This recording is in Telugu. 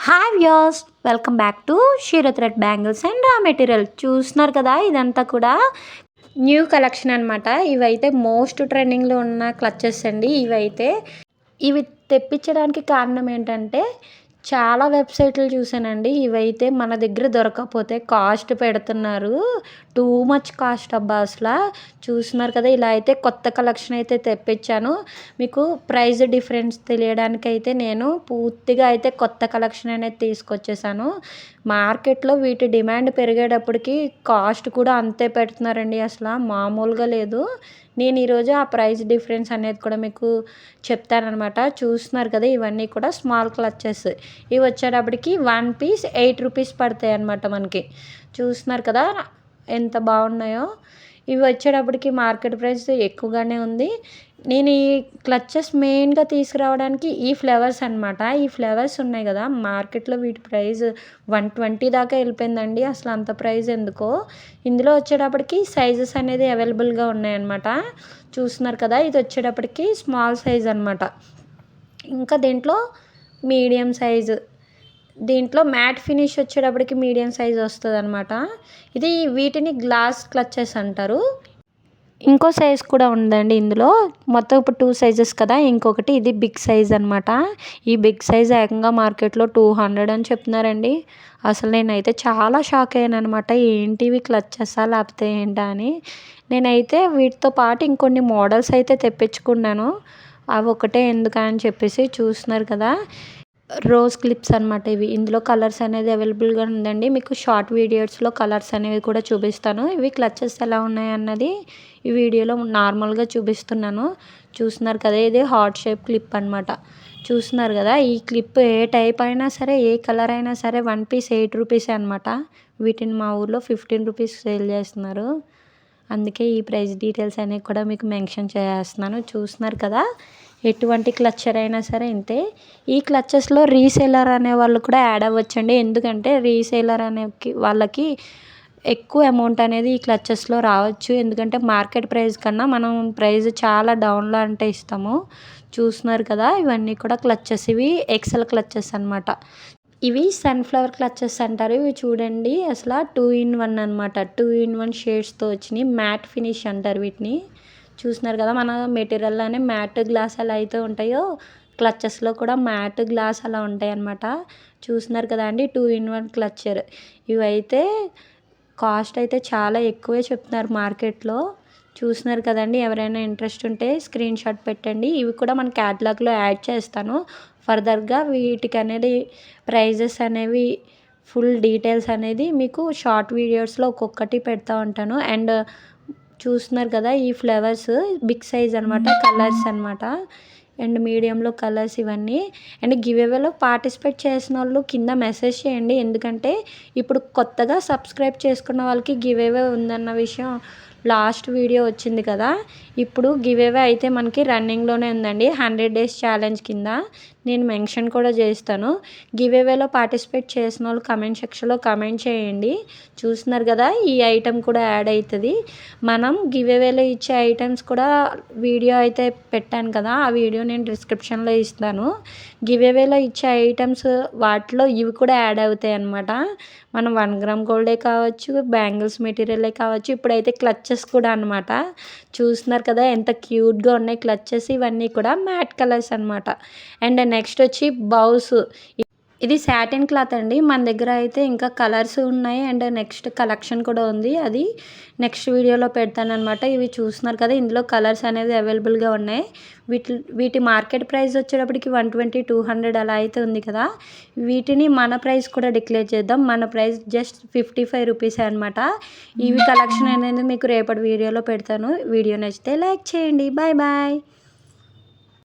Hi views welcome back to Sheerat red bangles and raw material చూస్తున్నారు కదా ఇదంతా కూడా న్యూ కలెక్షన్ అనమాట ఇవైతే మోస్ట్ ట్రెండింగ్లో ఉన్న క్లచెస్ అండి ఇవైతే. ఇవి తెప్పించడానికి కారణం ఏంటంటే చాలా వెబ్సైట్లు చూసానండి. ఇవైతే మన దగ్గర దొరకకపోతే కాస్ట్ పెడుతున్నారు. టూ మచ్ కాస్ట్ అబ్బా అసలు. చూస్తున్నారు కదా ఇలా అయితే కొత్త కలెక్షన్ అయితే తెప్పించాను. మీకు ప్రైస్ డిఫరెన్స్ తెలియడానికి అయితే నేను పూర్తిగా అయితే కొత్త కలెక్షన్ అనేది తీసుకొచ్చేసాను. మార్కెట్లో వీటి డిమాండ్ పెరిగేటప్పటికి కాస్ట్ కూడా అంతే పెడుతున్నారండి అసలు. మామూలుగా లేదు. నేను ఈరోజు ఆ ప్రైస్ డిఫరెన్స్ అనేది కూడా మీకు చెప్తానమాట చూస్తున్నారు కదా ఇవన్నీ కూడా స్మాల్ క్లచెస్. ఇవి వచ్చేటప్పటికి వన్ పీస్ ఎయిట్ రూపీస్ పడతాయి అనమాట మనకి. చూస్తున్నారు కదా ఎంత బాగున్నాయో. ఇవి వచ్చేటప్పటికి మార్కెట్ ప్రైస్ ఎక్కువగానే ఉంది. నేను ఈ క్లచెస్ మెయిన్గా తీసుకురావడానికి ఈ ఫ్లేవర్స్ అనమాట ఈ ఫ్లేవర్స్ ఉన్నాయి కదా మార్కెట్లో వీటి ప్రైస్ వన్ ట్వంటీ దాకా వెళ్ళిపోయిందండి. అసలు అంత ప్రైస్ ఎందుకో? ఇందులో వచ్చేటప్పటికి సైజెస్ అనేది అవైలబుల్గా ఉన్నాయన్నమాట. చూస్తున్నారు కదా ఇది వచ్చేటప్పటికి స్మాల్ సైజ్ అనమాట ఇంకా దీంట్లో మీడియం సైజు దీంట్లో మ్యాట్ ఫినిష్ వచ్చేటప్పటికి మీడియం సైజ్ వస్తుంది అనమాట ఇది వీటిని గ్లాస్ క్లచెస్ అంటారు. ఇంకో సైజ్ కూడా ఉందండి ఇందులో. మొత్తం ఇప్పుడు టూ సైజెస్ కదా ఇంకొకటి ఇది బిగ్ సైజ్ అనమాట ఈ బిగ్ సైజ్ ఏకంగా మార్కెట్లో టూ హండ్రెడ్ అని చెప్తున్నారండి. అసలు నేనైతే చాలా షాక్ అయ్యాను అనమాట ఏంటివి క్లచ్చెసా లేకపోతే ఏంటా అని. నేనైతే వీటితో పాటు ఇంకొన్ని మోడల్స్ అయితే తెప్పించుకున్నాను. అవి ఒకటే ఎందుకని చెప్పేసి చూస్తున్నారు కదా. రోజ్ క్లిప్స్ అనమాట ఇవి. ఇందులో కలర్స్ అనేది అవైలబుల్గా ఉందండి. మీకు షార్ట్ వీడియోస్లో కలర్స్ అనేవి కూడా చూపిస్తాను. ఇవి క్లచెస్ ఎలా ఉన్నాయి అన్నది ఈ వీడియోలో నార్మల్గా చూపిస్తున్నాను. చూస్తున్నారు కదా ఇది హార్ట్ షేప్ క్లిప్ అనమాట చూస్తున్నారు కదా ఈ క్లిప్ ఏ టైప్ అయినా సరే ఏ కలర్ అయినా సరే వన్ పీస్ ఎయిట్ రూపీసే అనమాట వీటిని మా ఊర్లో ఫిఫ్టీన్ రూపీస్ సేల్ చేస్తున్నారు. అందుకే ఈ ప్రైస్ డీటెయిల్స్ అనేవి కూడా మీకు మెన్షన్ చేస్తున్నాను. చూస్తున్నారు కదా ఎటువంటి క్లచ్చర్ అయినా సరే ఇంతే. ఈ క్లచెస్లో రీసేలర్ అనే వాళ్ళు కూడా యాడ్ అవ్వచ్చండి. ఎందుకంటే రీసేలర్ అనే వాళ్ళకి ఎక్కువ అమౌంట్ అనేది ఈ క్లచెస్లో రావచ్చు. ఎందుకంటే మార్కెట్ ప్రైస్ కన్నా మనం ప్రైస్ చాలా డౌన్లో అంటే ఇస్తాము. చూస్తున్నారు కదా ఇవన్నీ కూడా క్లచెస్ ఇవి ఎక్సెల్ క్లచెస్ అనమాట ఇవి సన్ఫ్లవర్ క్లచెస్ అంటారు. ఇవి చూడండి అసలు టూ ఇన్ వన్ అనమాట టూ ఇన్ వన్ షేడ్స్తో వచ్చినాయి. మ్యాట్ ఫినిష్ అంటారు వీటిని. చూస్తున్నారు కదా మన మెటీరియల్లోనే మ్యాట్ గ్లాస్ ఎలా అయితే ఉంటాయో క్లచ్చెస్లో కూడా మ్యాట్ గ్లాస్ అలా ఉంటాయి అన్నమాట. చూస్తున్నారు కదా అండి టూ ఇన్ వన్ క్లచ్చర్ ఇవైతే కాస్ట్ అయితే చాలా ఎక్కువే చెప్తున్నారు మార్కెట్లో చూస్తున్నారు కదండి ఎవరైనా ఇంట్రెస్ట్ ఉంటే స్క్రీన్ షాట్ పెట్టండి. ఇవి కూడా మన క్యాటలాగ్లో యాడ్ చేస్తాను. ఫర్దర్గా వీటికి అనేది ప్రైజెస్ అనేవి ఫుల్ డీటెయిల్స్ అనేది మీకు షార్ట్ వీడియోస్లో ఒక్కొక్కటి పెడతా ఉంటాను. అండ్ చూస్తున్నారు కదా ఈ ఫ్లవర్స్ బిగ్ సైజ్ అనమాట కలర్స్ అనమాట అండ్ మీడియంలో కలర్స్ ఇవన్నీ. అండ్ గివ్ అవేలో పార్టిసిపేట్ చేసిన వాళ్ళు కింద మెసేజ్ చేయండి. ఎందుకంటే ఇప్పుడు కొత్తగా సబ్స్క్రైబ్ చేసుకున్న వాళ్ళకి గివ్ అవే ఉందన్న విషయం లాస్ట్ వీడియో వచ్చింది కదా. ఇప్పుడు గివ్ అవే అయితే మనకి రన్నింగ్లోనే ఉందండి. హండ్రెడ్ డేస్ ఛాలెంజ్ కింద నేను మెన్షన్ కూడా చేస్తాను. గివ్ అవేలో పార్టిసిపేట్ చేసిన వాళ్ళు కమెంట్ సెక్షన్లో కమెంట్ చేయండి. చూస్తున్నారు కదా ఈ ఐటెం కూడా యాడ్ అవుతుంది మనం గివ్ అవేలో ఇచ్చే ఐటమ్స్ కూడా వీడియో అయితే పెట్టాను కదా ఆ వీడియో నేను డిస్క్రిప్షన్లో ఇస్తాను. గివ్ అవేలో ఇచ్చే ఐటమ్స్ వాటిలో ఇవి కూడా యాడ్ అవుతాయి అన్నమాట మనం వన్ గ్రామ్ గోల్డే కావచ్చు బ్యాంగిల్స్ మెటీరియలే కావచ్చు ఇప్పుడైతే క్లచ్చెస్ కూడా అనమాట చూస్తున్నారు కదా ఎంత క్యూట్గా ఉన్నాయి క్లచ్చెస్. ఇవన్నీ కూడా మ్యాట్ కలర్స్ అనమాట అండ్ నెక్స్ట్ వచ్చి బౌస్ ఇది శాటిన్ క్లాత్ అండి. మన దగ్గర అయితే ఇంకా కలర్స్ ఉన్నాయి అండ్ నెక్స్ట్ కలెక్షన్ కూడా ఉంది. అది నెక్స్ట్ వీడియోలో పెడతానమాట ఇవి చూస్తున్నారు కదా ఇందులో కలర్స్ అనేది అవైలబుల్గా ఉన్నాయి. వీటి వీటి మార్కెట్ ప్రైస్ వచ్చేటప్పటికి వన్ ట్వంటీ టూ హండ్రెడ్ అలా అయితే ఉంది కదా. వీటిని మన ప్రైస్ కూడా డిక్లేర్ చేద్దాం. మన price just fifty five rupees అనమాట ఇవి కలెక్షన్ అనేది మీకు రేపటి వీడియోలో పెడతాను. వీడియో నచ్చితే లైక్ చేయండి. Bye bye